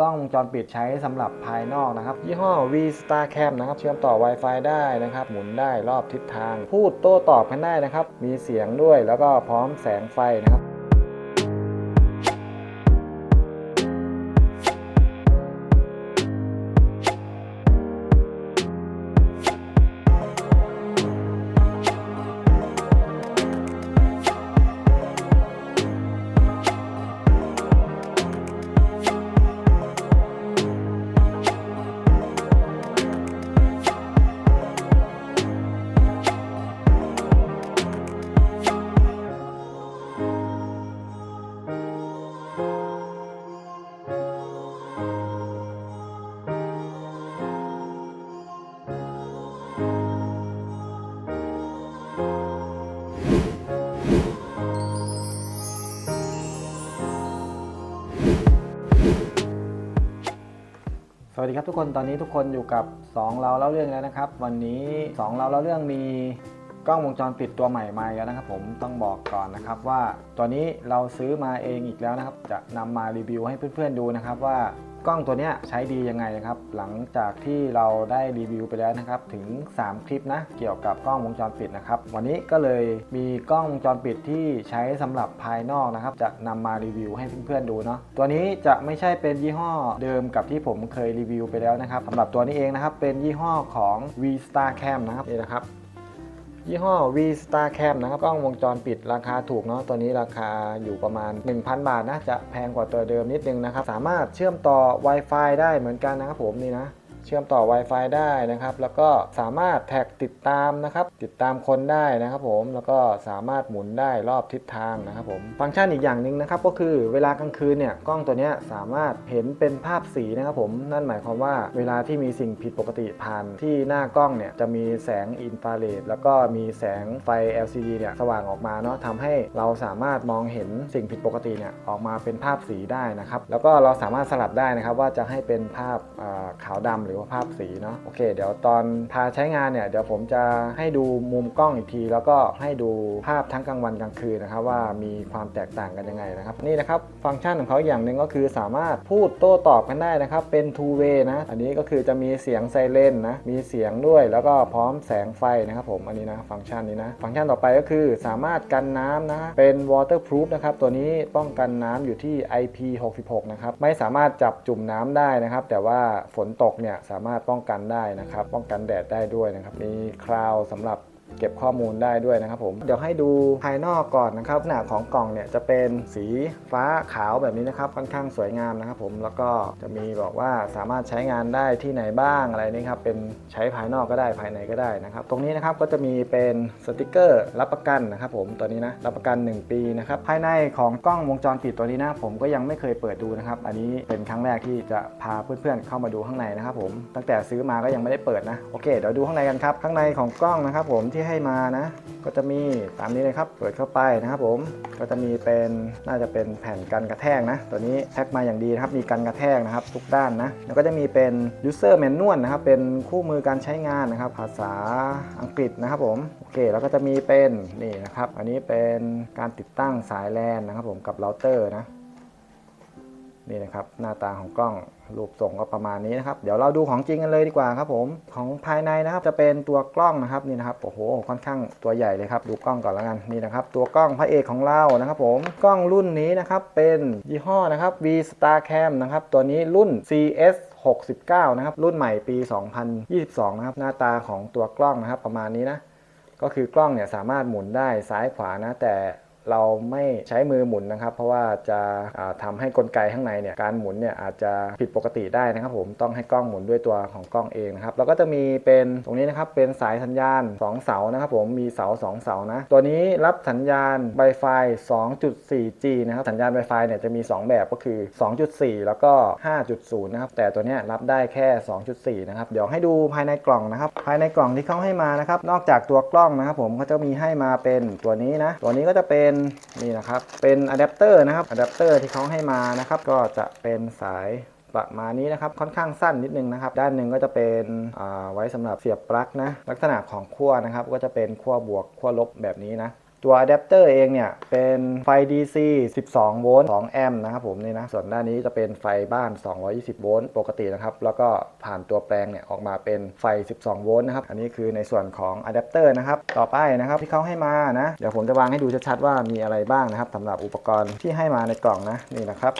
กล้องวงจรปิดใช้สำหรับภายนอกนะครับ ยี่ห้อ V Star Cam นะครับ เชื่อมต่อ Wi-Fi ได้นะครับ หมุนได้รอบทิศทาง พูดโต้ตอบกันได้นะครับ มีเสียงด้วยแล้วก็พร้อมแสงไฟนะครับ วัสดีครับทุกคนตอนนี้ทุกคนอยู่กับ 2 เราเล่าเรื่องแล้วนะครับ วันนี้ 2 เราเล่าเรื่องมีกล้องวงจรปิดตัวใหม่มาแล้วนะครับ ผมต้องบอกก่อนนะครับว่าตัวนี้เราซื้อมาเองอีกแล้วนะครับ จะนำมารีวิวให้เพื่อนๆดูนะครับว่า กล้องตัวนี้ใช้ดียังไงนะครับ หลังจากที่เราได้รีวิวไปแล้วนะครับ ถึง 3 คลิปนะ เกี่ยวกับกล้องวงจรปิดนะครับ วันนี้ก็เลยมีกล้องวงจรปิดที่ใช้สำหรับภายนอกนะครับ จะนำมารีวิวให้เพื่อนๆดูเนาะ ตัวนี้จะไม่ใช่เป็นยี่ห้อเดิมกับที่ผมเคยรีวิวไปแล้วนะครับสำหรับตัวนี้เองนะครับ เป็นยี่ห้อของ V Star Cam นะครับนี่นะครับ ยี่ห้อ V Star Cam นะครับกล้องวงจรปิดราคาถูกเนาะตัวนี้ราคาอยู่ประมาณ 1,000 บาทนะจะแพงกว่าตัวเดิมนิดนึงนะครับสามารถเชื่อมต่อ Wi-Fi ได้เหมือนกันนะครับผมนี่นะ เชื่อมต่อ Wi-Fi ได้นะครับ แล้วก็สามารถแท็กติดตามนะครับ ติดตามคนได้นะครับผมแล้วก็สามารถหมุนได้รอบทิศทางนะครับผมฟังก์ชันอีกอย่างหนึ่งนะครับ ก็คือเวลากลางคืนเนี่ยกล้องตัวนี้สามารถเห็นเป็นภาพสีนะครับผมนั่นหมายความว่าเวลาที่มีสิ่งผิดปกติผ่านที่หน้ากล้องเนี่ยจะมีแสงอินฟราเรดแล้วก็มีแสงไฟ LCD เนี่ยสว่างออกมาเนาะทำให้เราสามารถมองเห็นสิ่งผิดปกติเนี่ยออกมาเป็นภาพสีได้นะครับ แล้วก็เราสามารถสลับได้นะครับว่าจะให้เป็นภาพขาวดำหรือว่าภาพสีเนาะโอเค เดี๋ยวตอนพาใช้งานเนี่ยเดี๋ยวผมจะให้ดูมุมกล้องอีกที แล้วก็ให้ดูภาพทั้งกลางวันกลางคืนนะครับว่ามีความแตกต่างกันยังไงนะครับนี่นะครับฟังก์ชันของเขาอย่างหนึ่งก็คือสามารถพูดโต้ตอบกันได้นะครับเป็น two way นะอันนี้ก็คือจะมีเสียงไซเรนนะมีเสียงด้วยแล้วก็พร้อมแสงไฟนะครับผมอันนี้นะฟังก์ชันนี้นะฟังก์ชันต่อไปก็คือสามารถกันน้ำนะเป็น waterproof นะครับตัวนี้ป้องกันน้ำอยู่ที่ IP66 นะครับไม่สามารถจับจุ่มน้ำได้นะครับ แต่ว่าฝนตกเนี่ยสามารถป้องกันได้นะครับ ป้องกันแดดได้ด้วยนะครับ มีคราวสำหรับ เก็บข้อมูลได้ด้วยนะครับผม เดี๋ยวให้ดูภายนอกก่อนนะครับหน้าของกล่องเนี่ยจะเป็นสีฟ้าขาวแบบนี้นะครับค่อนข้างสวยงามนะครับผมแล้วก็จะมีบอกว่าสามารถใช้งานได้ที่ไหนบ้างอะไรนี่ครับเป็นใช้ภายนอกก็ได้ภายในก็ได้นะครับตรงนี้นะครับก็จะมีเป็นสติกเกอร์รับประกันนะครับผมตัวนี้นะรับประกัน 1 ปีนะครับภายในของกล้องวงจรปิดตัวนี้นะผมก็ยังไม่เคยเปิดดูนะครับอันนี้เป็นครั้งแรกที่จะพาเพื่อนๆเข้ามาดูข้างในนะครับผมตั้งแต่ซื้อมาก็ยังไม่ได้เปิดนะโอเคเดี๋ยวดูข้างในกันครับข้างในของกล้องนะครับผมที่ให้มานะ ก็จะมีตามนี้เลยครับ เปิดเข้าไปนะครับผม ก็จะมีเป็นน่าจะเป็นแผ่นกันกระแทกนะ ตัวนี้แพ็คมาอย่างดีนะครับ มีกันกระแทกนะครับ ทุกด้านนะ แล้วก็จะมีเป็น user manual นะครับ เป็นคู่มือการใช้งานนะครับ ภาษาอังกฤษนะครับผม โอเค แล้วก็จะมีเป็นนี่นะครับ อันนี้เป็นการติดตั้งสายแลนนะครับผม กับเราเตอร์นะ นี่นะครับหน้าตาของกล้องรูปทรงก็ประมาณนี้นะครับ เดี๋ยวเราดูของจริงกันเลยดีกว่าครับผมของภายในนะครับจะเป็นตัวกล้องนะครับนี่นะครับโอ้โหค่อนข้างตัวใหญ่เลยครับดูกล้องก่อนแล้วกันนี่นะครับ ตัวกล้องพระเอกของเรานะครับ ผมกล้องรุ่นนี้นะครับเป็นยี่ห้อนะครับ V Star Cam นะครับตัวนี้รุ่น CS 69 นะครับ รุ่นใหม่ปี 2022 นะครับ หน้าตาของตัวกล้องนะครับ ประมาณนี้นะ ก็คือกล้องเนี่ยสามารถหมุนได้ซ้ายขวานะ แต่ เราไม่ใช้มือหมุนนะครับ เพราะว่าจะาทำให้กลไกข้างในเนี่ยการหมุนเนี่ยอาจจะผิดปกติได้นะครับ ผมต้องให้กล้องหมุนด้วยตัวของกล้องเองนะครับแล้วก็จะมีเป็นตรงนี้นะครับเป็นสายสัญญาณ 2 เสานะครับ ผมมีเสา 2 เสานะ ตัวนี้รับสัญญาณ Wi-Fi 2.4G นะครับสัญญาณ Wi-Fi เนี่ยจะมี 2 แบบก็คือ 2.4 แล้วก็ 5.0 นะครับ แต่ตัวนี้รับได้แค่ 2.4 นะครับ เดี๋ยวให้ดูภายในกล่องนะครับ ภายในกล่องที่เขาให้มานะครับ นอกจากตัวกล้องนะครับ ผมเขาจะมีให้มาเป็นตัวนี้นะ ตัวนี้ก็จะเป็นนี่นะครับ เป็นอะแดปเตอร์นะครับอะแดปเตอร์ที่เขาให้มานะครับ ก็จะเป็นสายประมาณนี้นะครับค่อนข้างสั้นนิดนึงนะครับ ด้านหนึ่งก็จะเป็นไว้สำหรับเสียบปลั๊กนะลักษณะของขั้วนะครับ ก็จะเป็นขั้วบวกขั้วลบแบบนี้นะ ตัวอะแดปเตอร์เองเนี่ย เป็นไฟ DC 12 โวลต์ 2 แอมป์นะครับผมนี่นะ ส่วนด้านนี้จะเป็นไฟบ้าน 220 โวลต์ปกตินะครับ แล้วก็ผ่านตัวแปลงเนี่ย ออกมาเป็นไฟ 12 โวลต์นะครับ อันนี้คือในส่วนของอะแดปเตอร์นะครับ ต่อไปนะครับที่เขาให้มานะ เดี๋ยวผมจะวางให้ดูชัดๆว่ามีอะไรบ้างนะครับสำหรับอุปกรณ์ที่ให้มาในกล่องนะนี่นะครับ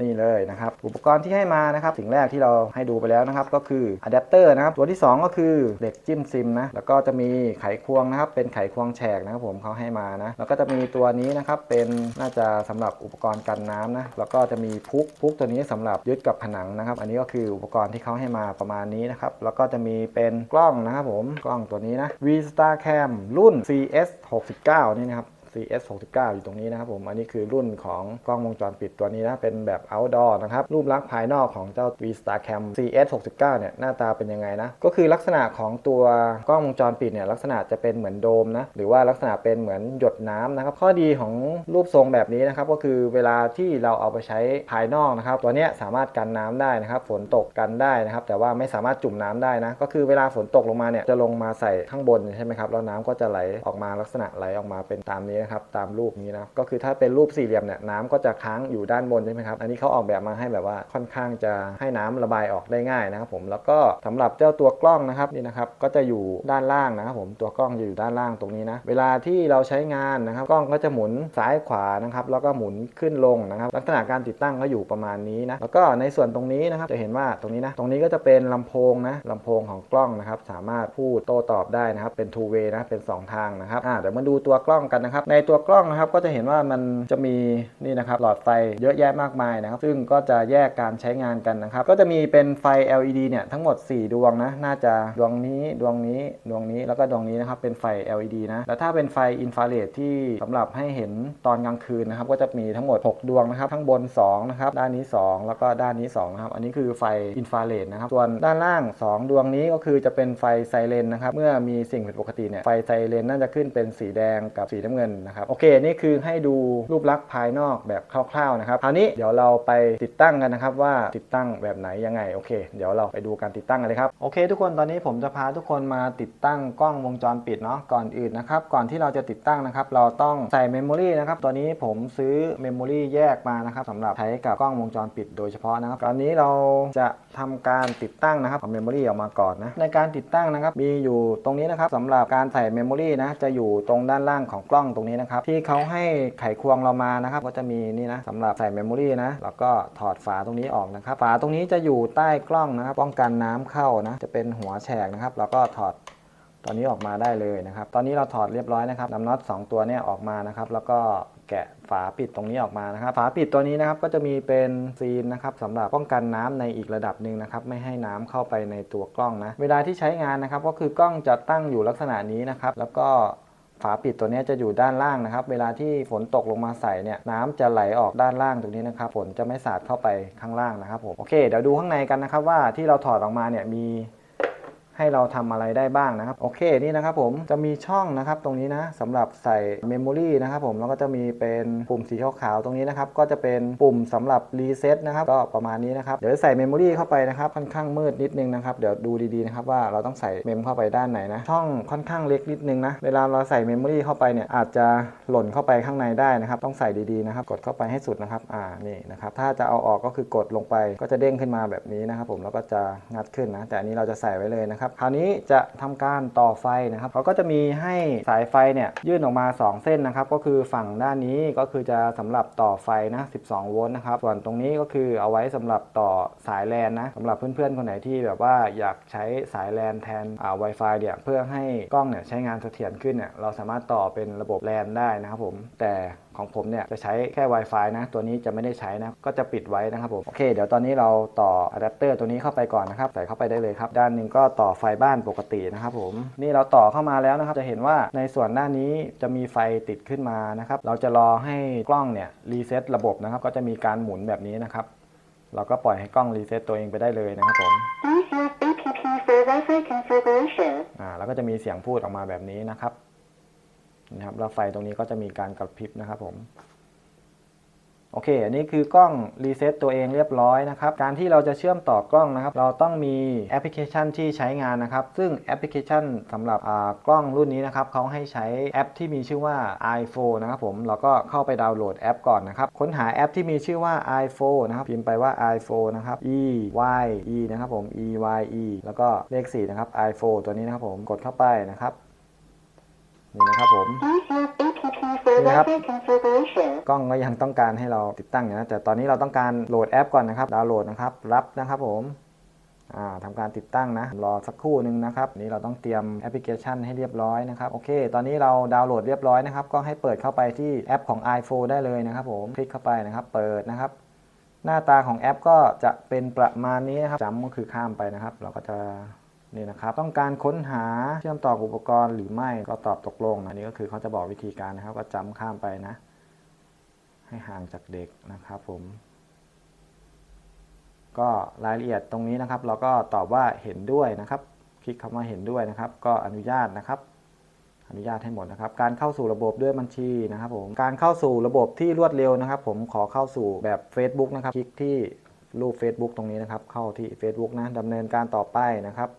นี่เลยนะครับ อุปกรณ์ที่ให้มานะครับสิ่งแรกที่เราให้ดูไปแล้วนะครับก็คืออะแดปเตอร์นะครับตัวที่ 2 ก็คือเหล็กจิ้มซิมนะแล้วก็จะมีไขควงนะครับเป็นไขควงแฉกนะครับผมเขาให้มานะแล้วก็จะมีตัวนี้นะครับเป็นน่าจะสำหรับอุปกรณ์กันน้ำนะแล้วก็จะมีพุกพุกตัวนี้สำหรับยึดกับผนังนะครับ อันนี้ก็คืออุปกรณ์ที่เขาให้มาประมาณนี้นะครับแล้วก็จะมีเป็นกล้องนะครับผมกล้องตัวนี้นะ V Star Cam รุ่น CS 69นี่นะครับ CS 69อยู่ตรงนี้นะครับผมอันนี้คือรุ่นของกล้องวงจรปิดตัวนี้นะเป็นแบบ outdoor นะครับรูปลักษณ์ภายนอกของเจ้า V Star Cam CS 69เนี่ยหน้าตาเป็นยังไงนะก็คือลักษณะของตัวกล้องวงจรปิดเนี่ยลักษณะจะเป็นเหมือนโดมนะหรือว่าลักษณะเป็นเหมือนหยดน้ำนะครับข้อดีของรูปทรงแบบนี้นะครับก็คือเวลาที่เราเอาไปใช้ภายนอกนะครับตัวเนี้ยสามารถกันน้ำได้นะครับฝนตกกันได้นะครับแต่ว่าไม่สามารถจุ่มน้ำได้นะก็คือเวลาฝนตกลงมาเนี่ยจะลงมาใส่ข้างบนใช่ไหมครับแล้วน้ำก็จะไหลออกมาลักษณะไหลออกมาเป็นตามนี้นะครับตามรูปนี้นะก็คือถ้าเป็นรูปสี่เหลี่ยมเนี่ยน้ำก็จะค้างอยู่ด้านบนใช่ไหมครับอันนี้เขาออกแบบมาให้แบบว่าค่อนข้างจะให้น้ำระบายออกได้ง่ายนะครับผมแล้วก็สำหรับเจ้าตัวกล้องนะครับนี่นะครับก็จะอยู่ด้านล่างนะครับผมตัวกล้องจะอยู่ด้านล่างตรงนี้นะเวลาที่เราใช้งานนะครับกล้องก็จะหมุนซ้ายขวานะครับแล้วก็หมุนขึ้นลงนะครับลักษณะการติดตั้งก็อยู่ประมาณนี้นะแล้วก็ในส่วนตรงนี้นะครับจะเห็นว่าตรงนี้นะตรงนี้ก็จะเป็นลำโพงนะลำโพงของกล้องนะครับสามารถพูดโต้ตอบได้นะครับเป็น two way นะเป็น 2 ทางนะครับอ่าเดี๋ยวมาดูตัวกล้องกันนะครับในตัวกล้องนะครับก็จะเห็นว่ามันจะมีนี่นะครับหลอดไฟเยอะแยะมากมายนะครับ ซึ่งก็จะแยกการใช้งานกันนะครับ ก็จะมีเป็นไฟ LED เนี่ยทั้งหมด 4 ดวงนะ น่าจะดวงนี้ดวงนี้ดวงนี้แล้วก็ดวงนี้นะครับเป็นไฟ LED นะ แล้วถ้าเป็นไฟอินฟราเรดที่สำหรับให้เห็นตอนกลางคืนนะครับ ก็จะมีทั้งหมด 6 ดวงนะครับข้างบน2นะครับด้านนี้ 2 แล้วก็ด้านนี้2นะครับอันนี้คือไฟอินฟราเรดนะครับส่วนด้านล่าง 2 ดวงนี้ก็คือจะเป็นไฟไซเรนนะครับเมื่อมีสิ่งผิดปกติเนี่ยไฟไซเรนน่าจะขึ้นเป็นสีแดงกับสีน้ำเงินนะครับโอเคนี่คือให้ดูรูปลักษณ์ภายนอกแบบคร่าวๆนะครับคราวนี้เดี๋ยวเราไปติดตั้งกันนะครับว่าติดตั้งแบบไหนยังไงโอเค เดี๋ยวเราไปดูการติดตั้งกันเลยครับโอเค ทุกคนตอนนี้ผมจะพาทุกคนมาติดตั้งกล้องวงจรปิดเนาะก่อนอื่นนะครับก่อนที่เราจะติดตั้งนะครับเราต้องใส่เมมโมรีนะครับตัวนี้ผมซื้อเมมโมรีแยกมานะครับสำหรับใช้กับกล้องวงจรปิดโดยเฉพาะนะครับตอนนี้เราจะทำการติดตั้งนะครับเอาเมมโมรีออกมาก่อนนะในการติดตั้งนะครับมีอยู่ตรงนี้นะครับสำหรับการใส่เมมโมรีนะจะอยู่ตรงด้านล่างของกล้องตรงนี้นะครับที่เขาให้ไขควงเรามานะครับก็จะมีนี่นะสำหรับใส่เมมโมรีนะแล้วก็ถอดฝาตรงนี้ออกนะครับฝาตรงนี้จะอยู่ใต้กล้องนะครับป้องกันน้ำเข้านะจะเป็นหัวแฉกนะครับแล้วก็ถอดตอนนี้ออกมาได้เลยนะครับ ตอนนี้เราถอดเรียบร้อยนะครับนำน็อต2ตัวเนี่ยออกมานะครับ แล้วก็แกะฝาปิดตรงนี้ออกมานะครับ ฝาปิดตัวนี้นะครับก็จะมีเป็นซีนนะครับสำหรับป้องกันน้ำในอีกระดับหนึ่งนะครับ ไม่ให้น้ำเข้าไปในตัวกล้องนะ เวลาที่ใช้งานนะครับ ก็คือกล้องจะตั้งอยู่ลักษณะนี้นะครับ แล้วก็ ฝาปิดตัวนี้จะอยู่ด้านล่างนะครับ เวลาที่ฝนตกลงมาใส่เนี่ยน้ำจะไหลออกด้านล่างตรงนี้นะครับฝนจะไม่สาดเข้าไปข้างล่างนะครับผมโอเคเดี๋ยวดูข้างในกันนะครับว่าที่เราถอดออกมาเนี่ยมี ให้เราทำอะไรได้บ้างนะครับโอเคนี่นะครับผมจะมีช่องนะครับตรงนี้นะสำหรับใส่เมมโมรีนะครับผมแล้วก็จะมีเป็นปุ่มสีขาวๆตรงนี้นะครับก็จะเป็นปุ่มสำหรับรีเซ็ตนะครับก็ประมาณนี้นะครับเดี๋ยวใส่เมมโมรีเข้าไปนะครับค่อนข้างมืดนิดนึงนะครับเดี๋ยวดูดีๆนะครับว่าเราต้องใส่เมมเข้าไปด้านไหนนะช่องค่อนข้างเล็กนิดนึงนะเวลาเราใส่เมมโมรีเข้าไปเนี่ยอาจจะหล่นเข้าไปข้างในได้นะครับต้องใส่ดีๆนะครับกดเข้าไปให้สุดนะครับอ่านี่นะครับถ้าจะเอาออกก็คือกดลงไปก็จะเด้งขึ้นมาแบบนี้นะครับผมแล้วก็จะงัดขึ้นนะแต่อันนี้เราจะใส่ไว้เลยนะครับคราวนี้จะทำการต่อไฟนะครับเขาก็จะมีให้สายไฟเนี่ยยื่นออกมา 2 เส้นนะครับ ก็คือฝั่งด้านนี้ก็คือจะสำหรับต่อไฟนะ 12 โวลต์นะครับ ส่วนตรงนี้ก็คือเอาไว้สำหรับต่อสายแลนนะสำหรับเพื่อนๆ คนไหนที่แบบว่าอยากใช้สายแลนแทนอ่า Wi-Fi เนี่ยเพื่อให้กล้องเนี่ยใช้งานเสถียรขึ้นเนี่ยเราสามารถต่อเป็นระบบแลนได้นะครับผมแต่ ของผมเนี่ยจะใช้แค่ Wi-Fi นะ ตัวนี้จะไม่ได้ใช้นะ ก็จะปิดไว้นะครับผม โอเค เดี๋ยวตอนนี้เราต่ออะแดปเตอร์ตัวนี้เข้าไปก่อนนะครับ ใส่เข้าไปได้เลยครับ ด้านหนึ่งก็ต่อไฟบ้านปกตินะครับผม นี่เราต่อเข้ามาแล้วนะครับ จะเห็นว่าในส่วนด้านนี้จะมีไฟติดขึ้นมานะครับ เราจะรอให้กล้องเนี่ยรีเซ็ตระบบนะครับ ก็จะมีการหมุนแบบนี้นะครับ เราก็ปล่อยให้กล้องรีเซ็ตตัวเองไปได้เลยนะครับผม I have BPP for Wi-Fi configuration. อ่า แล้วก็จะมีเสียงพูดออกมาแบบนี้นะครับ นะครับแล้วไฟตรงนี้ก็จะมีการกระพริบนะครับผมโอเค อันนี้คือกล้องรีเซ็ตตัวเองเรียบร้อยนะครับ การที่เราจะเชื่อมต่อกล้องนะครับ เราต้องมีแอปพลิเคชันที่ใช้งานนะครับ ซึ่งแอปพลิเคชันสำหรับกล้องรุ่นนี้นะครับเขาให้ใช้แอปที่มีชื่อว่า iPhone นะครับผม เราก็เข้าไปดาวน์โหลดแอปก่อนนะครับ ค้นหาแอปที่มีชื่อว่า iPhone นะครับ พิมพ์ไปว่า iPhone นะครับ e y e นะครับผม e y e แล้วก็เลข4นะครับ iPhone ตัวนี้นะครับผม กดเข้าไปนะครับ นี่นะครับผม Please use BTP for Yep. Wi-Fi configuration. กล้องก็ยังต้องการให้เราติดตั้งอยู่นะแต่ตอนนี้เราต้องการโหลดแอปก่อนนะครับดาวน์โหลดนะครับรับนะครับผมอ่าทำการติดตั้งนะ รอสักครู่หนึ่งนะครับ นี่เราต้องเตรียมแอปพลิเคชันให้เรียบร้อยนะครับ โอเค ตอนนี้เราดาวน์โหลดเรียบร้อยนะครับ ก็ให้เปิดเข้าไปที่แอปของ iPhone ได้เลยนะครับผม คลิกเข้าไปนะครับ เปิดนะครับ หน้าตาของแอปก็จะเป็นประมาณนี้นะครับจำก็คือข้ามไปนะครับ เราก็จะ นี่นะครับต้องการค้นหาเชื่อมต่ออุปกรณ์หรือไม่ก็ตอบตกลง อันนี้ก็คือเขาจะบอกวิธีการนะครับ ก็จำข้ามไปนะ ให้ห่างจากเด็กนะครับผม ก็รายละเอียดตรงนี้นะครับ เราก็ตอบว่าเห็นด้วยนะครับ คลิกคำว่าเห็นด้วยนะครับ ก็อนุญาตนะครับ อนุญาตให้หมดนะครับ การเข้าสู่ระบบด้วยบัญชีนะครับ ผมการเข้าสู่ระบบที่รวดเร็วนะครับ ผมขอเข้าสู่แบบ Facebook นะครับ คลิกที่รูป Facebook ตรงนี้นะครับ เข้าที่ Facebook นะดำเนินการต่อไปนะครับ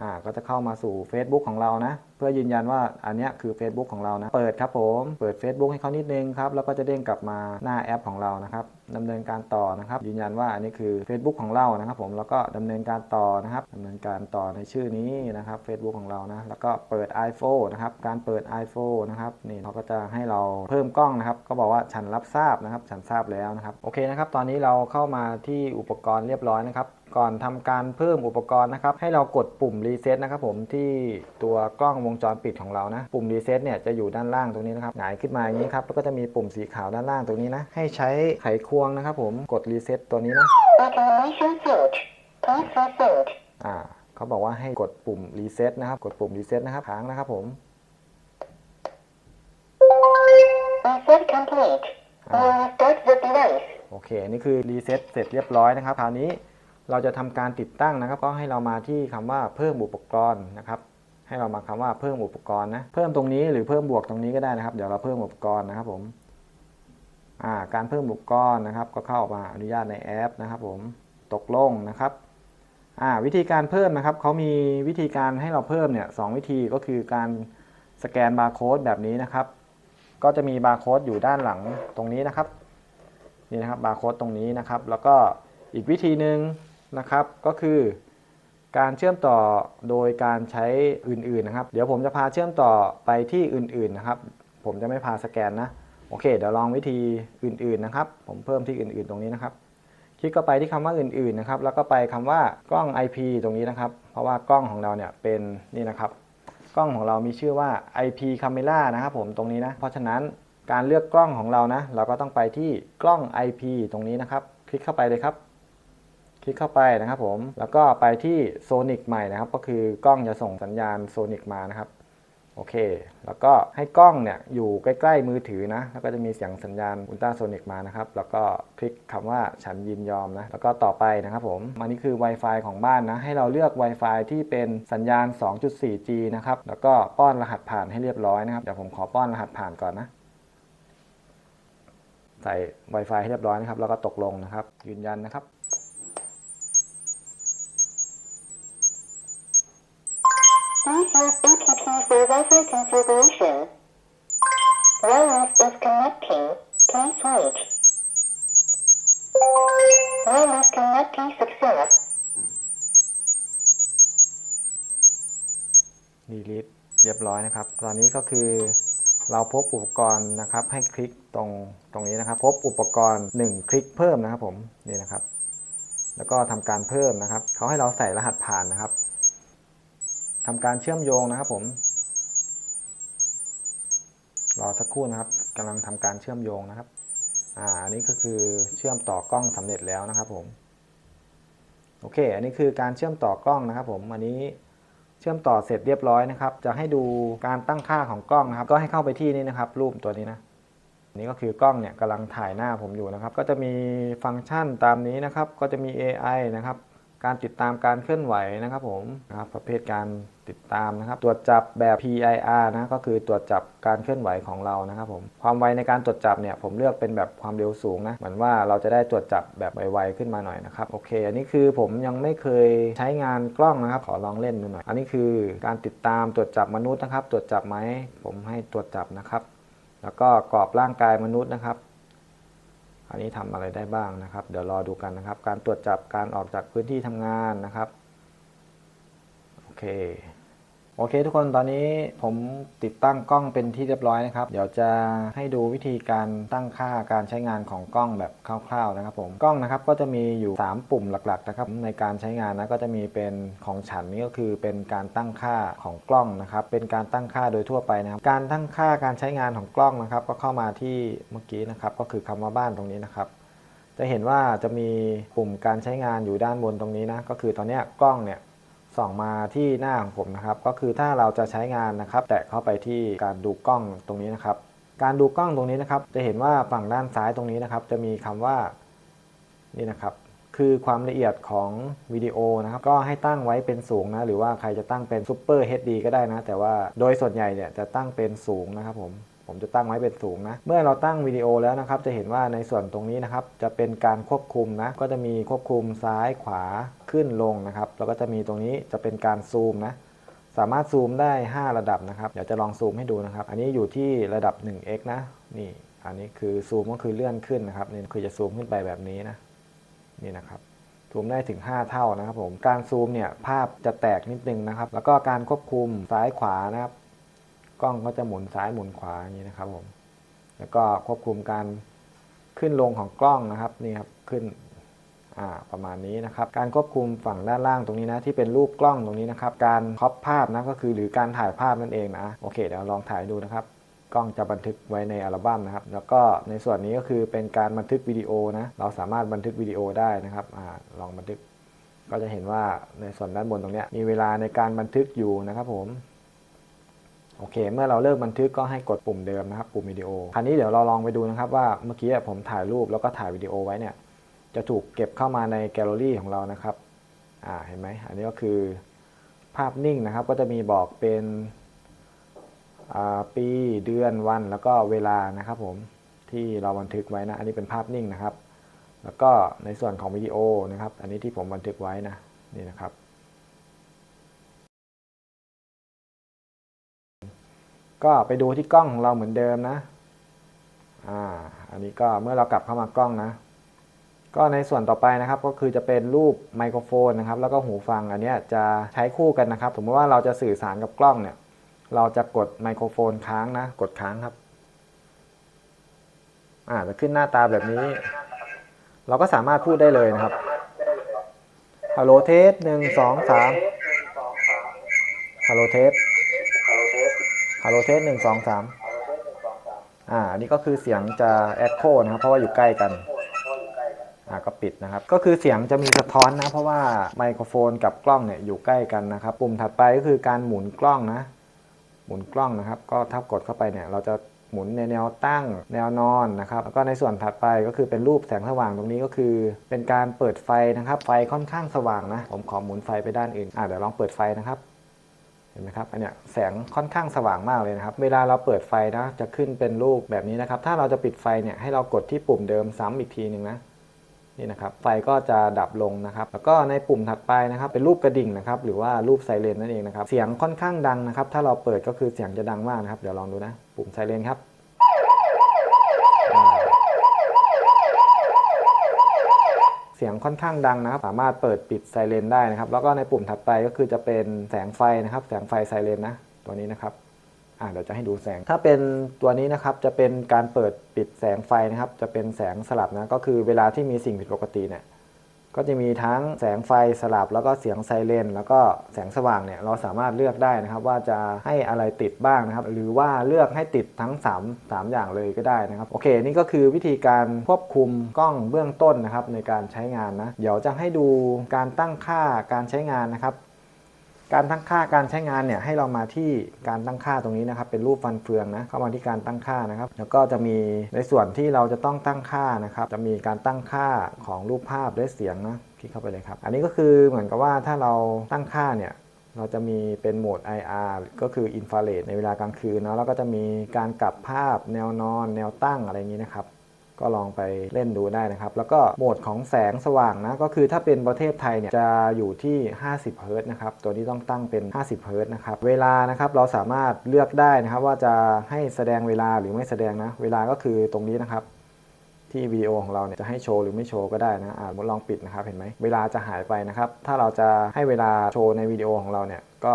อ่าก็จะเข้ามาสู่ Facebook ของเรานะ เพื่อยืนยันว่าอันนี้คือ Facebook ของเรานะ เปิดครับผม เปิด Facebook ให้เขานิดนึงครับ แล้วก็จะเด้งกลับมาหน้าแอปของเรานะครับดำเนินการต่อนะครับ ยืนยันว่าอันนี้คือ Facebook ของเรานะครับผม แล้วก็ดำเนินการต่อนะครับดำเนินการต่อในชื่อนี้นะครับ Facebook ของเรานะ แล้วก็เปิด iPhone นะครับ การเปิด iPhone นะครับ นี่เขาก็จะให้เราเพิ่มกล้องนะครับ ก็บอกว่าฉันรับทราบนะครับ ฉันทราบแล้วนะครับ โอเคนะครับ ตอนนี้เราเข้ามาที่อุปกรณ์เรียบร้อยนะครับก่อนทำการเพิ่มอุปกรณ์นะครับ ให้เรากดปุ่มรีเซ็ตนะครับผมที่ตัวกล้องวงจรปิดของเรานะ ปุ่มรีเซ็ตเนี่ยจะอยู่ด้านล่างตรงนี้นะครับหงายขึ้นมาอย่างนี้ครับแล้วก็จะมีปุ่มสีขาวด้านล่างตรงนี้นะ ให้ใช้ไขควงนะครับผมกดรีเซ็ตตัวนี้นะ Automation switch. Please proceed. อ่าเขาบอกว่าให้กดปุ่มรีเซ็ตนะครับ กดปุ่มรีเซ็ตนะครับค้างนะครับผม Reset complete. We will start the device. โอเคอันนี่คือรีเซ็ตเสร็จเรียบร้อยนะครับ คราวนี้เราจะทำการติดตั้งนะครับ ก็ให้เรามาที่คำว่าเพิ่มอุปกรณ์นะครับ ให้เรามาคำว่าเพิ่มอุปกรณ์นะ เพิ่มตรงนี้หรือเพิ่มบวกตรงนี้ก็ได้นะครับ เดี๋ยวเราเพิ่มอุปกรณ์นะครับผมาการเพิ่มอุปกรณ์นะครับ ก็เข้ามาอนุญาตในแอปนะครับ ผมตกลงนะครับวิธีการเพิ่มนะครับเขามีวิธีการให้เราเพิ่มเนี่ยสองวิธีก็คือการสแกนบาร์โค้ดแบบนี้นะครับ ก็จะมีบาร์โค้ดอยู่ด้านหลังตรงนี้นะครับนี่นะครับบาร์โค้ดตรงนี้นะครับ แล้วก็อีกวิธีหนึ่งนะครับก็คือ การเชื่อมต่อโดยการใช้อื่นๆนะครับ เดี๋ยวผมจะพาเชื่อมต่อไปที่อื่นๆนะครับ ผมจะไม่พาสแกนนะ โอเค เดี๋ยวลองวิธีอื่นๆนะครับ ผมเพิ่มที่อื่นๆตรงนี้นะครับ คลิกเข้าไปที่คำว่าอื่นๆนะครับ แล้วก็ไปคำว่ากล้อง IP ตรงนี้นะครับ เพราะว่ากล้องของเราเนี่ยเป็นนี่นะครับ กล้องของเรามีชื่อว่า IP camera นะครับผมตรงนี้นะ เพราะฉะนั้นการเลือกกล้องของเรานะ เราก็ต้องไปที่กล้อง IP ตรงนี้นะครับ คลิกเข้าไปเลยครับ ลิกเข้าไปนะครับผม แล้วก็ไปที่โซนิกใหม่นะครับ ก็คือกล้องจะส่งสัญญาณโซนิกมานะครับโอเค แล้วก็ให้กล้องเนี่ยอยู่ใกล้ ๆ มือถือนะ แล้วก็จะมีเสียงสัญญาณอุลตราโซนิกมานะครับ แล้วก็คลิกคำว่าฉันยินยอมนะ แล้วก็ต่อไปนะครับผม อันนี้คือ Wi-Fi ของบ้านนะ ให้เราเลือก Wi-Fi ที่เป็นสัญญาณ 2.4G นะครับ แล้วก็ป้อนรหัสผ่านให้เรียบร้อยนะครับ เดี๋ยวผมขอป้อนรหัสผ่านก่อนนะ ใส่ Wi-Fi ให้เรียบร้อยนะครับ แล้วก็ตกลงนะครับ ยืนยันนะครับ Please use BTP for Wi-Fi configuration. Wireless is connecting. Please wait. Wireless connecting success. ดีลิทเรียบร้อยนะครับ ตอนนี้ก็คือเราพบอุปกรณ์นะครับ ให้คลิกตรงตรงนี้นะครับ พบอุปกรณ์ 1 คลิกเพิ่มนะครับผมนี่นะครับ แล้วก็ทำการเพิ่มนะครับเขาให้เราใส่รหัสผ่านนะครับ ทำการเชื่อมโยงนะครับผมรอสักครู่นะครับกำลังทำการเชื่อมโยงนะครับอ่าอันนี้ก็คือเชื่อมต่อกล้องสำเร็จแล้วนะครับผมโอเค อันนี้คือการเชื่อมต่อกล้องนะครับ ผมอันนี้เชื่อมต่อเสร็จเรียบร้อยนะครับ จะให้ดูการตั้งค่าของกล้องนะครับ ก็ให้เข้าไปที่นี่นะครับ รูปตัวนี้นะนนี้ก็คือกล้องเนี่ยกำลังถ่ายหน้าผมอยู่นะครับ ก็จะมีฟังก์ชันตามนี้นะครับ ก็จะมี AI นะครับ การติดตามการเคลื่อนไหวนะครับผมนะครับประเภทการติดตามนะครับ ตรวจจับแบบ PIR นะก็คือตรวจจับการเคลื่อนไหวของเรานะครับผมความไวในการตรวจจับเนี่ยผมเลือกเป็นแบบความเร็วสูงนะเหมือนว่าเราจะได้ตรวจจับแบบไวๆขึ้นมาหน่อยนะครับโอเค อันนี้คือผมยังไม่เคยใช้งานกล้องนะครับ ขอลองเล่นดูหน่อย อันนี้คือการติดตามตรวจจับมนุษย์นะครับ ตรวจจับไหมผมให้ตรวจจับนะครับ แล้วก็กรอบร่างกายมนุษย์นะครับ อันนี้ทำอะไรได้บ้างนะครับ เดี๋ยวรอดูกันนะครับ การตรวจจับการออกจากพื้นที่ทำงานนะครับ โอเค โอเคทุกคนตอนนี้ผมติดตั้งกล้องเป็นที่เรียบร้อยนะครับ เดี๋ยวจะให้ดูวิธีการตั้งค่าการใช้งานของกล้องแบบคร่าวๆนะครับผมกล้องนะครับก็จะมีอยู่ 3 ปุ่มหลักๆนะครับในการใช้งานนะก็จะมีเป็นของฉันนี่ก็คือเป็นการตั้งค่าของกล้องนะครับเป็นการตั้งค่าโดยทั่วไปนะครับการตั้งค่าการใช้งานของกล้องนะครับ ก็เข้ามาที่เมื่อกี้นะครับก็คือคำว่าบ้านตรงนี้นะครับจะเห็นว่าจะมีปุ่มการใช้งานอยู่ด้านบนตรงนี้นะก็คือตอนนี้กล้องเนี่ย ส่องมาที่หน้าของผมนะครับ ก็คือถ้าเราจะใช้งานนะครับ แตะเข้าไปที่การดูกล้องตรงนี้นะครับ การดูกล้องตรงนี้นะครับ จะเห็นว่าฝั่งด้านซ้ายตรงนี้นะครับ จะมีคำว่านี่นะครับ คือความละเอียดของวิดีโอนะครับ ก็ให้ตั้งไว้เป็นสูงนะ หรือว่าใครจะตั้งเป็น Super HD ก็ได้นะ แต่ว่าโดยส่วนใหญ่เนี่ยจะตั้งเป็นสูงนะครับผมผมจะตั้งไว้เป็นสูงนะ เมื่อเราตั้งวิดีโอแล้วนะครับ จะเห็นว่าในส่วนตรงนี้นะครับ จะเป็นการควบคุมนะ ก็จะมีควบคุมซ้ายขวา ขึ้นลงนะครับแล้วก็จะมีตรงนี้จะเป็นการซูมนะสามารถซูมได้ 5 ระดับนะครับเดี๋ยวจะลองซูมให้ดูนะครับ อันนี้อยู่ที่ระดับ 1x นะนี่อันนี้คือซูมก็คือเลื่อนขึ้นนะครับนี่คือจะซูมขึ้นไปแบบนี้นะนี่นะครับซูมได้ถึง 5 เท่านะครับผมการซูมเนี่ยภาพจะแตกนิดนึงนะครับ แล้วก็การควบคุมซ้ายขวานะครับ กล้องก็จะหมุนซ้ายหมุนขวาอย่างนี้นะครับผมแล้วก็ควบคุมการขึ้นลงของกล้องนะครับนี่ครับขึ้น ประมาณนี้นะครับ การควบคุมฝั่งด้านล่างตรงนี้นะที่เป็นรูปกล้องตรงนี้นะครับ การครอปภาพนะก็คือหรือการถ่ายภาพนั่นเองนะ โอเคเดี๋ยวลองถ่ายดูนะครับกล้องจะบันทึกไว้ในอัลบั้มนะครับ แล้วก็ในส่วนนี้ก็คือเป็นการบันทึกวิดีโอนะ เราสามารถบันทึกวิดีโอได้นะครับอลองบันทึก ก็จะเห็นว่าในส่วนด้านบนตรงนี้มีเวลาในการบันทึกอยู่นะครับผม โอเค เมื่อเราเลิกบันทึกก็ให้กดปุ่มเดิมนะครับ ปุ่มวิดีโอ คราวนี้เดี๋ยวเราลองไปดูนะครับว่าเมื่อกี้ผมถ่ายรูปแล้วก็ถ่ายวิดีโอไว้เนี่ย จะถูกเก็บเข้ามาในแกลเลอรี่ของเรานะครับอ่าเห็นไหมอันนี้ก็คือภาพนิ่งนะครับก็จะมีบอกเป็นอ่าปีเดือนวันแล้วก็เวลานะครับผมที่เราบันทึกไว้นะอันนี้เป็นภาพนิ่งนะครับ แล้วก็ในส่วนของวิดีโอนะครับ อันนี้ที่ผมบันทึกไว้นะนี่นะครับ ก็ไปดูที่กล้องของเราเหมือนเดิมนะอ่าอันนี้ก็เมื่อเรากลับเข้ามากล้องนะ ก็ในส่วนต่อไปนะครับก็คือจะเป็นรูปไมโครโฟนนะครับแล้วก็หูฟังอันนี้จะใช้คู่กันนะครับ สมมติว่าเราจะสื่อสารกับกล้องเนี่ย เราจะกดไมโครโฟนค้างนะ กดค้างครับอ่าจะขึ้นหน้าตาแบบนี้ เราก็สามารถพูดได้เลยนะครับฮัลโหลเทสหนึ่งสองสามฮัลโหลเทสฮัลโหลเทสหนึ่งสองสามอ่าอันนี้ก็คือเสียงจะแอคโคนะครับเพราะว่าอยู่ใกล้กัน อ่าก็ปิดนะครับ ก็คือเสียงจะมีสะท้อนนะ เพราะว่าไมโครโฟนกับกล้องเนี่ยอยู่ใกล้กันนะครับ ปุ่มถัดไปก็คือการหมุนกล้องนะ หมุนกล้องนะครับ ก็ถ้ากดเข้าไปเนี่ย เราจะหมุนในแนวตั้งแนวนอนนะครับ แล้วก็ในส่วนถัดไปก็คือเป็นรูปแสงสว่างตรงนี้ก็คือ เป็นการเปิดไฟนะครับ ไฟค่อนข้างสว่างนะ ผมขอหมุนไฟไปด้านอื่น อ่าเดี๋ยวลองเปิดไฟนะครับเห็นไหมครับอันเนี้ยแสงค่อนข้างสว่างมากเลยนะครับ เวลาเราเปิดไฟนะจะขึ้นเป็นรูปแบบนี้นะครับ ถ้าเราจะปิดไฟเนี่ยให้เรากดที่ปุ่มเดิมซ้ำอีกทีหนึ่งนะ นี่นะครับไฟก็จะดับลงนะครับ แล้วก็ในปุ่มถัดไปนะครับเป็นรูปกระดิ่งนะครับหรือว่ารูปไซเรนนั่นเองนะครับเสียงค่อนข้างดังนะครับ ถ้าเราเปิดก็คือเสียงจะดังมากนะครับ เดี๋ยวลองดูนะ ปุ่มไซเรนครับเสียงค่อนข้างดังนะครับ สามารถเปิดปิดไซเรนได้นะครับ แล้วก็ในปุ่มถัดไปก็คือจะเป็นแสงไฟนะครับ แสงไฟไซเรนนะตัวนี้นะครับ อ่าเดี๋ยวจะให้ดูแสง ถ้าเป็นตัวนี้นะครับจะเป็นการเปิดปิดแสงไฟนะครับ จะเป็นแสงสลับนะก็คือเวลาที่มีสิ่งผิดปกติเนี่ยก็จะมีทั้งแสงไฟสลับแล้วก็เสียงไซเรนแล้วก็แสงสว่างเนี่ยเราสามารถเลือกได้นะครับ ว่าจะให้อะไรติดบ้างนะครับ หรือว่าเลือกให้ติดทั้ง 3 3 อย่างเลยก็ได้นะครับ โอเค นี่ก็คือวิธีการควบคุมกล้องเบื้องต้นนะครับในการใช้งานนะ เดี๋ยวจะให้ดูการตั้งค่าการใช้งานนะครับ การตั้งค่าการใช้งานเนี่ยให้เรามาที่การตั้งค่าตรงนี้นะครับ เป็นรูปฟันเฟืองนะเข้ามาที่การตั้งค่านะครับ แล้วก็จะมีในส่วนที่เราจะต้องตั้งค่านะครับ จะมีการตั้งค่าของรูปภาพและเสียงนะคลิกเข้าไปเลยครับ อันนี้ก็คือเหมือนกับว่าถ้าเราตั้งค่าเนี่ยเราจะมีเป็นโหมด IR ก็คืออินฟราเรดในเวลากลางคืนเนาะแล้วก็จะมีการกลับภาพแนวนอน แนวตั้งอะไรอย่างนี้นะครับ ก็ลองไปเล่นดูได้นะครับ แล้วก็โหมดของแสงสว่างนะ ก็คือถ้าเป็นประเทศไทยเนี่ยจะอยู่ที่ 50 เฮิร์ตนะครับ ตัวนี้ต้องตั้งเป็น 50 เฮิร์ตนะครับ เวลานะครับเราสามารถเลือกได้นะครับ ว่าจะให้แสดงเวลาหรือไม่แสดงนะ เวลาก็คือตรงนี้นะครับ ที่วิดีโอของเราเนี่ยจะให้โชว์หรือไม่โชว์ก็ได้นะอ่าลองปิดนะครับ เห็นไหม เวลาจะหายไปนะครับ ถ้าเราจะให้เวลาโชว์ในวิดีโอของเราเนี่ย ก็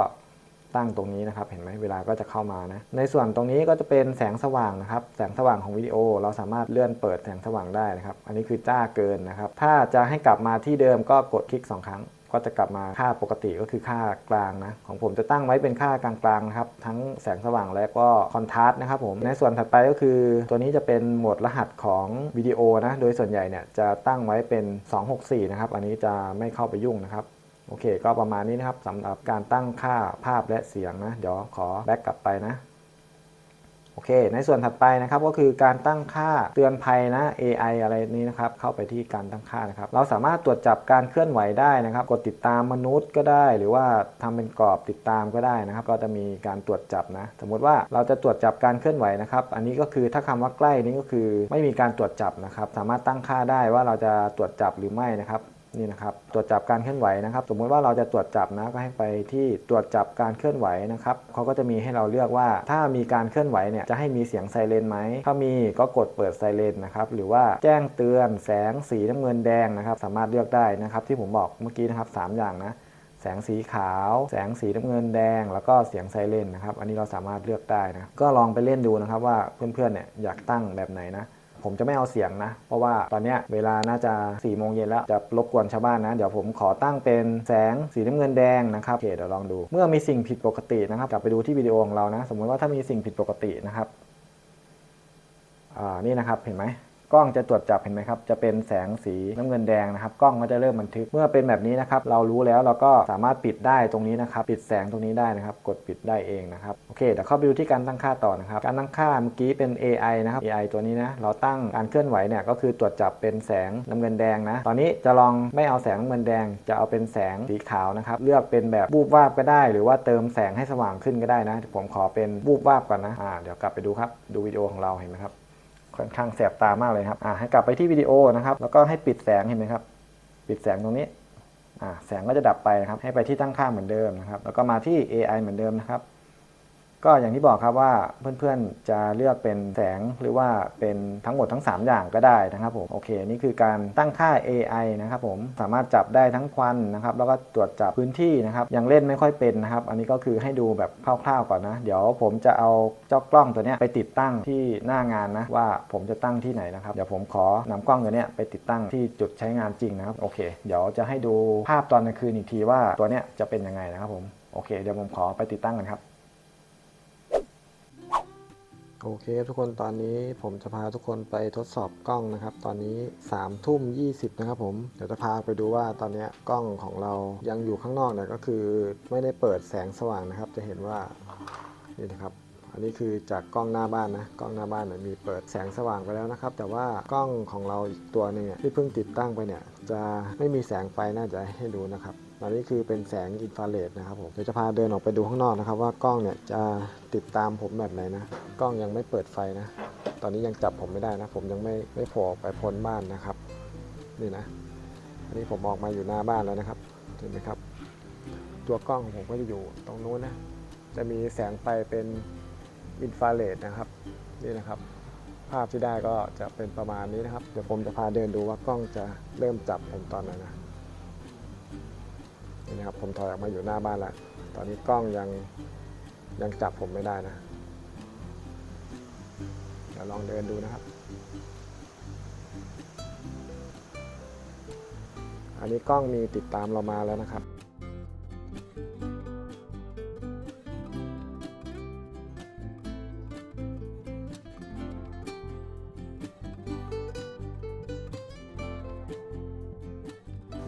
ตั้งตรงนี้นะครับ เห็นไหมเวลาก็จะเข้ามานะ ในส่วนตรงนี้ก็จะเป็นแสงสว่างนะครับ แสงสว่างของวิดีโอ เราสามารถเลื่อนเปิดแสงสว่างได้นะครับ อันนี้คือจ้าเกินนะครับ ถ้าจะให้กลับมาที่เดิมก็กดคลิกสองครั้งก็จะกลับมาค่าปกติก็คือค่ากลางนะของผมจะตั้งไว้เป็นค่ากลางๆนะครับ ทั้งแสงสว่างและก็คอนทราสต์นะครับผมในส่วนถัดไปก็คือ ตัวนี้จะเป็นโหมดรหัสของวิดีโอนะโดยส่วนใหญ่เนี่ยจะตั้งไว้เป็น 264 นะครับ อันนี้จะไม่เข้าไปยุ่งนะครับ โอเค ก็ประมาณนี้นะครับสำหรับการตั้งค่าภาพและเสียงนะ เดี๋ยวขอแบ็กกลับไปนะโอเค ในส่วนถัดไปนะครับก็คือการตั้งค่าเตือนภัยนะ AI อะไรนี้นะครับ เข้าไปที่การตั้งค่านะครับ เราสามารถตรวจจับการเคลื่อนไหวได้นะครับ กดติดตามมนุษย์ก็ได้ หรือว่าทำเป็นกรอบติดตามก็ได้นะครับ ก็จะมีการตรวจจับนะ สมมุติว่าเราจะตรวจจับการเคลื่อนไหวนะครับ อันนี้ก็คือถ้าคำว่าใกล้นี้ก็คือ ไม่มีการตรวจจับนะครับ สามารถตั้งค่าได้ว่าเราจะตรวจจับหรือไม่นะครับ นี่นะครับตรวจจับการเคลื่อนไหวนะครับ สมมุติว่าเราจะตรวจจับนะก็ให้ไปที่ตรวจจับการเคลื่อนไหวนะครับเขาก็จะมีให้เราเลือกว่า ถ้ามีการเคลื่อนไหวเนี่ยจะให้มีเสียงไซเรนไหมถ้ามีก็กดเปิดไซเรนนะครับหรือว่าแจ้งเตือนแสงสีน้ำเงินแดงนะครับ สามารถเลือกได้นะครับที่ผมบอกเมื่อกี้นะครับสามอย่างนะแสงสีขาว แสงสีน้ำเงินแดง แล้วก็เสียงไซเรนนะครับ อันนี้เราสามารถเลือกได้นะ ก็ลองไปเล่นดูนะครับว่าเพื่อนๆเนี่ยอยากตั้งแบบไหนนะ ผมจะไม่เอาเสียงนะ เพราะว่าตอนนี้เวลาน่าจะ4ี่โมงเย็นแล้วจะรบกวนชาวบ้านนะ เดี๋ยวผมขอตั้งเป็นแสงสีน้ำเงินแดงนะครับโอเคเดี๋ยวลองดู เมื่อมีสิ่งผิดปกตินะครับกลับไปดูที่วิดีโอของเรานะ สมมุติว่าถ้ามีสิ่งผิดปกตินะครับอ่านี่นะครับเห็นไหม กล้องจะตรวจจับเห็นไหมครับ จะเป็นแสงสีน้ำเงินแดงนะครับ กล้องก็จะเริ่มบันทึก เมื่อเป็นแบบนี้นะครับ เรารู้แล้วเราก็สามารถปิดได้ตรงนี้นะครับ ปิดแสงตรงนี้ได้นะครับ กดปิดได้เองนะครับ โอเค เดี๋ยวเข้าไปดูที่การตั้งค่าต่อนะครับ การตั้งค่าเมื่อกี้เป็น AI นะครับ AI ตัวนี้นะ เราตั้งการเคลื่อนไหวเนี่ยก็คือตรวจจับเป็นแสงน้ำเงินแดงนะ ตอนนี้จะลองไม่เอาแสงน้ำเงินแดง จะเอาเป็นแสงสีขาวนะครับ เลือกเป็นแบบบูบวาบก็ได้ หรือว่าเติมแสงให้สว่างขึ้นก็ได้นะ ผมขอเป็นบูบวาบก่อนนะ อ่า เดี๋ยวกลับไปดูครับ ดูวิดีโอของเราเห็นไหมครับ ค่อนข้างแสบตามากเลยครับอ่าให้กลับไปที่วิดีโอนะครับ แล้วก็ให้ปิดแสงเห็นไหมครับ ปิดแสงตรงนี้อ่าแสงก็จะดับไปนะครับ ให้ไปที่ตั้งค่าเหมือนเดิมนะครับ แล้วก็มาที่ AI เหมือนเดิมนะครับ ก็อย่างที่บอกครับว่าเพื่อนๆจะเลือกเป็นแสงหรือว่าเป็นทั้งหมดทั้ง 3 อย่างก็ได้นะครับผมโอเค นี่คือการตั้งค่า AI นะครับผมสามารถจับได้ทั้งควันนะครับแล้วก็ตรวจจับพื้นที่นะครับยังเล่นไม่ค่อยเป็นนะครับอันนี้ก็คือให้ดูแบบคร่าวๆก่อนนะ เดี๋ยวผมจะเอาเจ้ากล้องตัวนี้ไปติดตั้งที่หน้างานนะว่าผมจะตั้งที่ไหนนะครับเดี๋ยวผมขอนำกล้องตัวนี้ไปติดตั้งที่จุดใช้งานจริงนะครับโอเค เดี๋ยวจะให้ดูภาพตอนกลางคืนอีกทีว่าตัวนี้จะเป็นยังไงนะครับผมโอเค เดี๋ยวผมขอไปติดตั้งกันครับ โอเคครับทุกคนตอนนี้ผมจะพาทุกคนไปทดสอบกล้องนะครับ ตอนนี้3ามทุ่มยีนะครับผมเดี๋ยวจะพาไปดูว่าตอนนี้กล้องของเรายังอยู่ข้างนอกเนี่ยก็คือไม่ได้เปิดแสงสว่างนะครับ จะเห็นว่านี่นะครับ อันนี้คือจากกล้องหน้าบ้านนะ กล้องหน้าบ้านเนี่ยมีเปิดแสงสว่างไปแล้วนะครับ แต่ว่ากล้องของเราอีกตัวหนึงเนี่ยที่เพิ่งติดตั้งไปเนี่ยจะไม่มีแสงไฟน่าจะให้ดูนะครับอันนี้คือเป็นแสงอินฟราเรดนะครับผมเดี๋ยวจะพาเดินออกไปดูข้างนอกนะครับ ว่ากล้องเนี่ยจะติดตามผมแบบไหนนะกล้องยังไม่เปิดไฟนะ ตอนนี้ยังจับผมไม่ได้นะ ผมยังไม่ไม่โผล่ออกไปพ้นบ้านนะครับ นี่นะ อันนี้ผมออกมาอยู่หน้าบ้านแล้วนะครับเห็นไหมครับ ตัวกล้องของผมก็จะอยู่ตรงนู้นนะจะมีแสงไฟเป็น อินฟราเรดนะครับนี่นะครับ ภาพที่ได้ก็จะเป็นประมาณนี้นะครับ เดี๋ยวผมจะพาเดินดูว่ากล้องจะเริ่มจับผมตอนไหนนะนี่นะครับผมถอยออกมาอยู่หน้าบ้านแล้วตอนนี้กล้องยังยังจับผมไม่ได้นะเดี๋ยวลองเดินดูนะครับ อันนี้กล้องมีติดตามเรามาแล้วนะครับ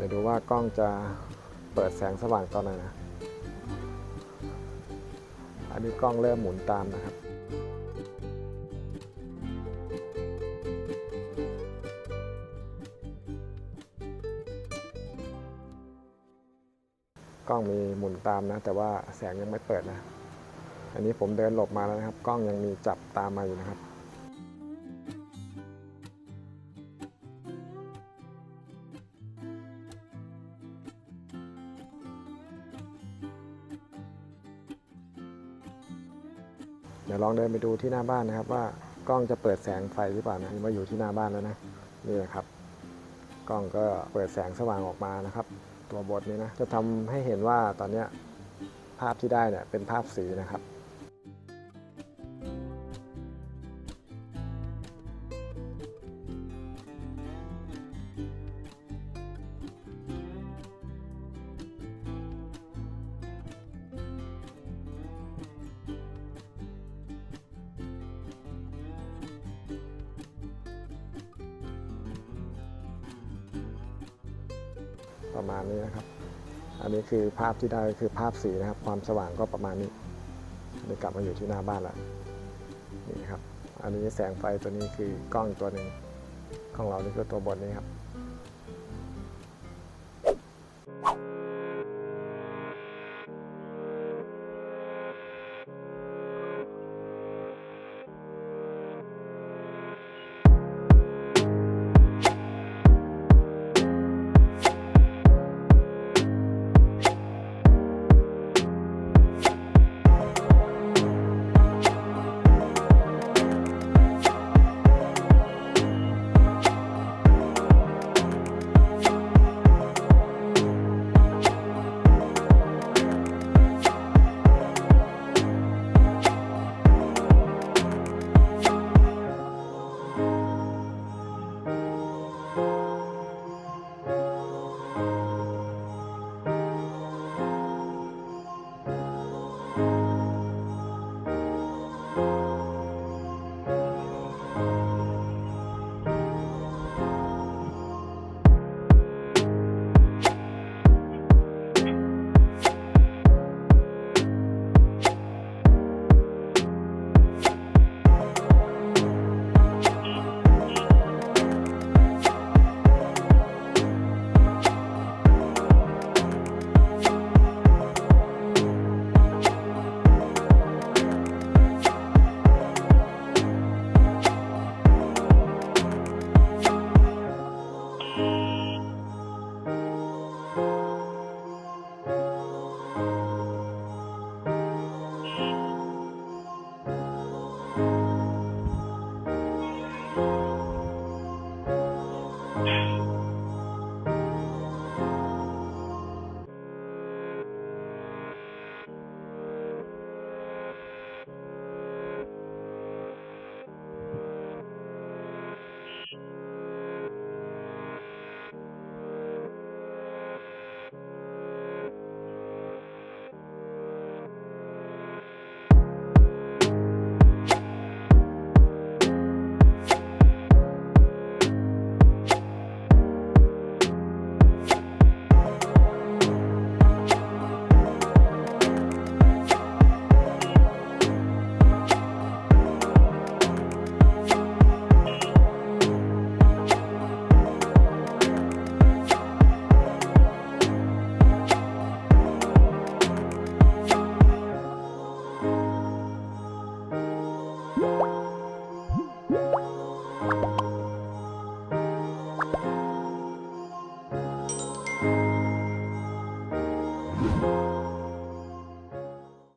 ดี๋ยวดูว่ากล้องจะเปิดแสงสว่างตอนไหนนะ อันนี้กล้องเริ่มหมุนตามนะครับกล้องมีหมุนตามนะ แต่ว่าแสงยังไม่เปิดนะ อันนี้ผมเดินหลบมาแล้วนะครับ กล้องยังมีจับตามมาอยู่นะครับ นไปดูที่หน้าบ้านนะครับ ว่ากล้องจะเปิดแสงไฟหรือเปล่านะมาอยู่ที่หน้าบ้านแล้วนะนี่นะครับ กล้องก็เปิดแสงสว่างออกมานะครับ ตัวบทนี้นะจะทำให้เห็นว่าตอนเนี้ยภาพที่ได้เนี่ยเป็นภาพสีนะครับาพที่ได้คือภาพสีนะครับ ความสว่างก็ประมาณนี้เดี๋ยวกลับมาอยู่ที่หน้าบ้านแล้วนี่นะครับ อันนี้แสงไฟตัวนี้คือกล้องตัวหนึ่งของเรานี่คือตัวบนนี้ครับ